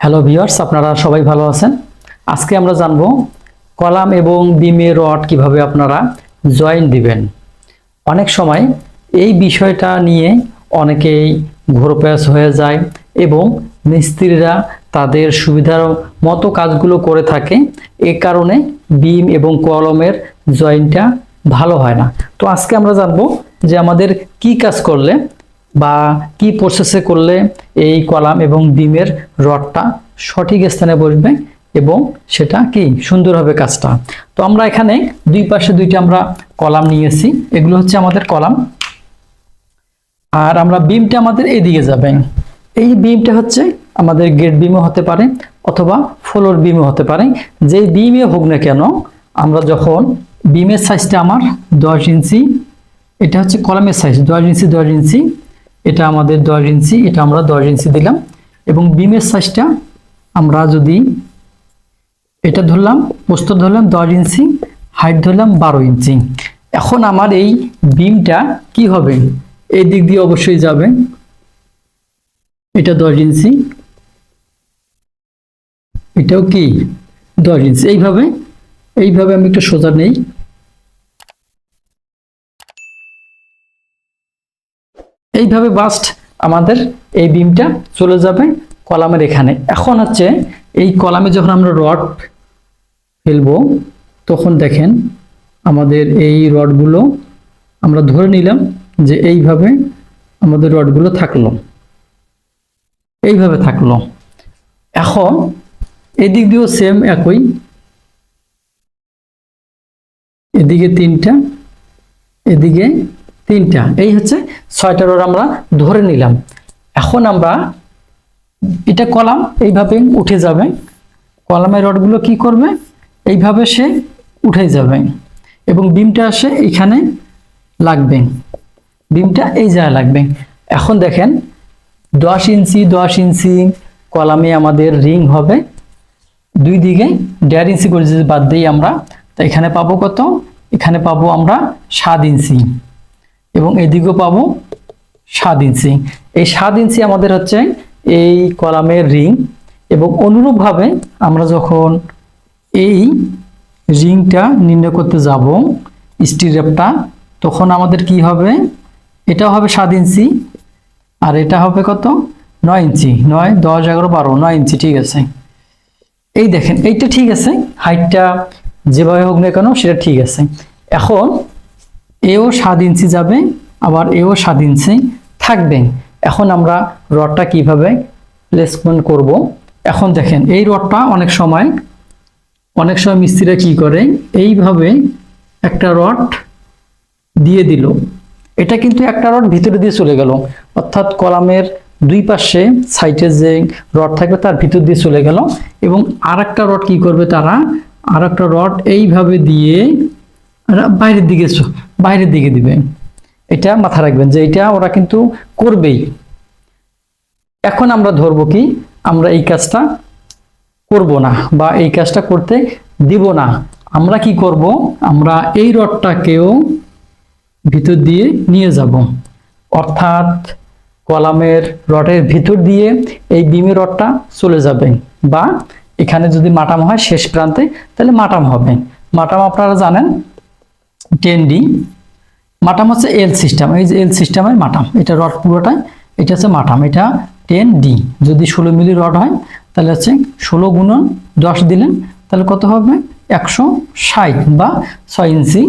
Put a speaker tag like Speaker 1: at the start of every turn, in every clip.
Speaker 1: Hello viewers আপনারা সবাই ভালো আছেন? আজকে আমরা জানব কলাম এবং বিমের রড কীভাবে আপনারা জয়েন দিবেন। অনেক সময় এই বিষয়টা নিয়ে অনেকেই ঘোরপ্যাস হয়ে যায় এবং মিস্ত্রিরা তাদের সুবিধার মতো কাজগুলো করে থাকে, এ কারণে বিম এবং কলমের জয়েন্টটা ভালো হয় না। তো আজকে আমরা জানব যে আমাদের কি কাজ করলে বা কি প্রসেসে করলে এই কলাম এবং ডিমের রডটা সঠিক স্থানে বসবে এবং সেটা কি সুন্দর হবে কাজটা। তো আমরা এখানে দুই পাশে দুইটা আমরা কলাম নিয়েছি। এগুলো হচ্ছে আমাদের কলাম। আর আমরা বিমটা আমাদের এদিকে যাবে। এই বিমটা হচ্ছে আমাদের গেট বিমও হতে পারে অথবা ফ্লোর বিমও হতে পারে। যেই বিমে হোক না কেন, আমরা যখন বিমের সাইজটা আমার দশ ইঞ্চি, এটা হচ্ছে কলামের সাইজ দশ ইঞ্চি দশ ইঞ্চি এটা আমাদের দশ ইঞ্চি, এটা আমরা দশ ইঞ্চি দিলাম। এবং বিমের সাইজটা আমরা যদি এটা ধরলাম, পোস্ত ধরলাম দশ ইঞ্চি হাইট ধরলাম বারো ইঞ্চি। এখন আমার এই বিমটা কি হবে? এই দিক দিয়ে অবশ্যই যাবে। এটা দশ ইঞ্চি। এটাও কি? দশ ইঞ্চি। এইভাবে এইভাবে আমি একটু সোজা নেই। এইভাবে বাস্ট আমাদের এই বিমটা চলে যাবে কলামের এখানে। এখন হচ্ছে এই কলামে যখন আমরা রড ফেলব, তখন দেখেন আমাদের এই রডগুলো আমরা ধরে নিলাম যে এইভাবে আমাদের রডগুলো থাকল। এইভাবে থাকল। এখন এদিক দিয়েও সেম একই। এদিকে তিনটা, এদিকে তিনটা। এই হচ্ছে ছয়টা রড আমরা ধরে নিলাম। এখন আমরা এটা কলাম, এইভাবে উঠে যাবে। কলামের রডগুলো কি করবে? এইভাবে সে উঠে যাবে এবং বিমটা আসে এখানে লাগবে। বিমটা এই জায়গায় লাগবে। এখন দেখেন, দশ ইঞ্চি দশ ইঞ্চি কলামে আমাদের রিং হবে। দুই দিকে দেড় ইঞ্চি করে যদি বাদ দিই আমরা, তা এখানে পাবো কত? এখানে পাবো আমরা সাত ইঞ্চি। এবং এদিকেও পাবো সাত ইঞ্চি। এই সাত ইঞ্চি আমাদের হচ্ছে এই কলামের রিং এবং অনুরূপভাবে আমরা যখন এই রিংটা নির্ণয় করতে যাব স্টিরেপটা তখন আমাদের কি হবে? এটা হবে সাত ইঞ্চি আর এটা হবে কত? নয় ইঞ্চি। নয়, দশ, এগারো, বারো, নয় ইঞ্চি, ঠিক আছে? এই দেখেন, এইটা ঠিক আছে, হাইটটা যেভাবে হোক না কেন, সেটা ঠিক আছে। এখন এও সাত ইঞ্চি যাবে, আবার এও সাত ইঞ্চি থাকবে। এখন আমরা রডটা কীভাবে প্লেসমেন্ট করব? এখন দেখেন, এই রডটা অনেক সময় অনেক সময় মিস্ত্রিরা কি করে? এইভাবে একটা রড দিয়ে দিল। এটা কিন্তু একটা রড ভিতরে দিয়ে চলে গেল। অর্থাৎ কলামের দুই পাশে সাইডের যে রড থাকবে, তার ভিতর দিয়ে চলে গেল। এবং আর একটা রড কি করবে তারা? আর একটা রড এইভাবে দিয়ে বাইরের দিকে বাইরের দিকে দিবে। এটা মাথা রাখবেন যে এটা ওরা কিন্তু করবেই। এখন আমরা ধরবো কি, আমরা এই কাজটা করব না বা এই কাজটা করতে দিব না। আমরা কি করব, আমরা এই রডটাকেও ভিতর দিয়ে নিয়ে যাব। অর্থাৎ কলামের রডের ভিতর দিয়ে এই বিমের রডটা চলে যাবে বা এখানে যদি মাটাম হয় শেষ প্রান্তে, তাহলে মাটাম হবে। মাটাম আপনারা জানেন টেন ডি মাটাম হচ্ছে এল সিস্টেম এই যে এল সিস্টেমের মাটাম, এটা রড পুরোটাই, এটা হচ্ছে মাটাম, এটা টেন ডি যদি ষোলো মিলি রড হয়, তাহলে হচ্ছে ষোলো গুণন দশ দিলেন, তাহলে কত হবে? একশো ষাট বা ছয় ইঞ্চি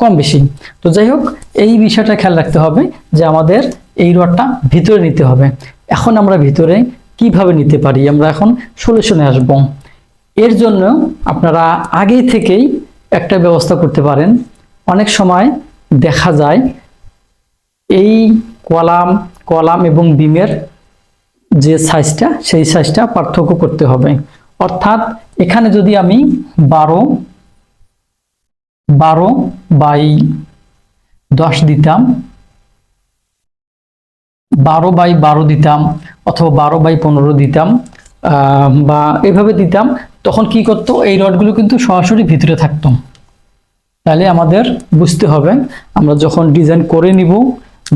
Speaker 1: কম বেশি। তো যাই হোক, এই বিষয়টা খেয়াল রাখতে হবে যে আমাদের এই রডটা ভিতরে নিতে হবে। এখন আমরা ভিতরে কীভাবে নিতে পারি? আমরা এখন সলিউশনে আসব। এর জন্য আপনারা আগে থেকেই একটা ব্যবস্থা করতে পারেন। অনেক সময় দেখা যায় এই কলাম কলাম এবং বিমের যে সাইজটা, সেই সাইজটা পার্থক্য করতে হবে। অর্থাৎ এখানে যদি আমি বারো বারো বাই দশ দিতাম, বারো বাই বারো দিতাম অথবা বারো বাই পনেরো দিতাম বা এভাবে দিতাম তখন কি করতো? এই রডগুলো কিন্তু সরাসরি ভিতরে থাকতো। তাহলে আমাদের বুঝতে হবে, আমরা যখন ডিজাইন করে নিব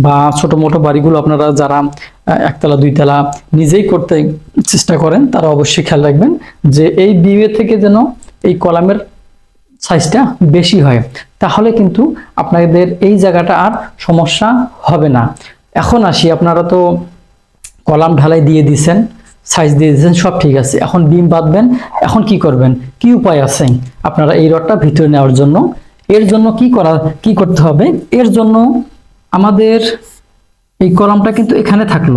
Speaker 1: বা ছোট মোটো বাড়িগুলো আপনারা যারা একতলা, দুইতলা নিজেই করতে চেষ্টা করেন, তারা অবশ্যই খেয়াল রাখবেন যে এই বিয়ে থেকে যেন এই কলামের সাইজটা বেশি হয়, তাহলে কিন্তু আপনাদের এই জায়গাটা আর সমস্যা হবে না। এখন আসি, আপনারা তো কলাম ঢালাই দিয়ে দিছেন সাইজ দিয়ে দিয়েছেন, সব ঠিক আছে। এখন বিম বাঁধবেন, এখন কি করবেন? কি উপায় আছে আপনারা এই রডটা ভিতরে নেওয়ার জন্য? এর জন্য কি করা, কি করতে হবে? এর জন্য আমাদের এই কলামটা কিন্তু এখানে থাকল।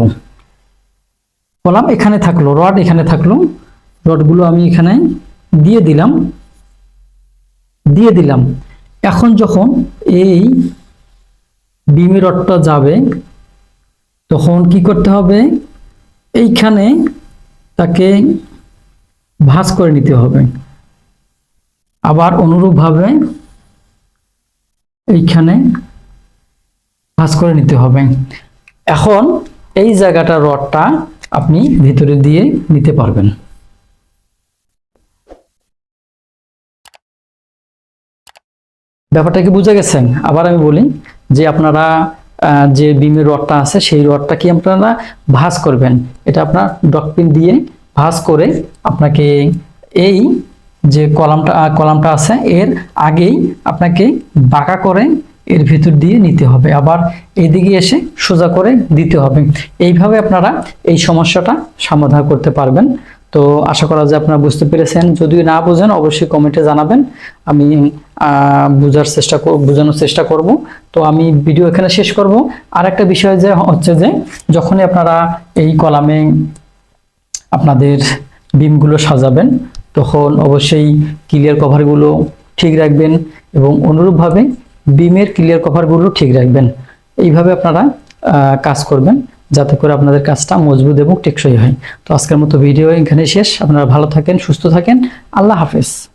Speaker 1: কলাম এখানে থাকল, রড এখানে থাকল। রডগুলো আমি এখানে দিয়ে দিলাম। দিয়ে দিলাম। এখন যখন এই বিমি রডটা যাবে, তখন কি করতে হবে? এইখানে তাকে ভাঁজ করে নিতে হবে। আবার অনুরূপভাবে এইখানে ভাঁজ করে নিতে হবে। এখন এই জায়গাটা রডটা আপনি ভিতরে দিয়ে নিতে পারবেন। ব্যাপারটা কি বুঝে গেছেন? আবার আমি বলি যে আপনারা যে বিমের রডটা আছে, সেই রডটা কি আপনারা ভাঁজ করবেন। এটা আপনার ডকপিন দিয়ে ভাঁজ করে আপনাকে এই যে কলামটা কলামটা আছে, এর আগেই আপনাকে বাঁকা করে এর ভিতর দিয়ে নিতে হবে। আবার এদিকে এসে সোজা করে দিতে হবে। এইভাবে আপনারা এই সমস্যাটা সমাধান করতে পারবেন। তো আশা করা যায় আপনারা বুঝতে পেরেছেন। যদি না বুঝেন, অবশ্যই কমেন্টে জানাবেন। আমি বোঝার চেষ্টা বোঝানোর চেষ্টা করব। তো আমি ভিডিও এখানে শেষ করব। আর একটা বিষয় যে হচ্ছে যে, যখনই আপনারা এই কলামে আপনাদের বিমগুলো সাজাবেন, তখন অবশ্যই ক্লিয়ার কভারগুলো ঠিক রাখবেন এবং অনুরূপভাবে বিমের ক্লিয়ার কভারগুলো ঠিক রাখবেন। এইভাবে আপনারা কাজ করবেন। যাতে করে আপনাদের কাজটা মজবুত এবং টেকসই হয়। তো আজকের মতো ভিডিও এখানে শেষ। আপনারা ভালো থাকেন, সুস্থ থাকেন। আল্লাহ হাফেজ।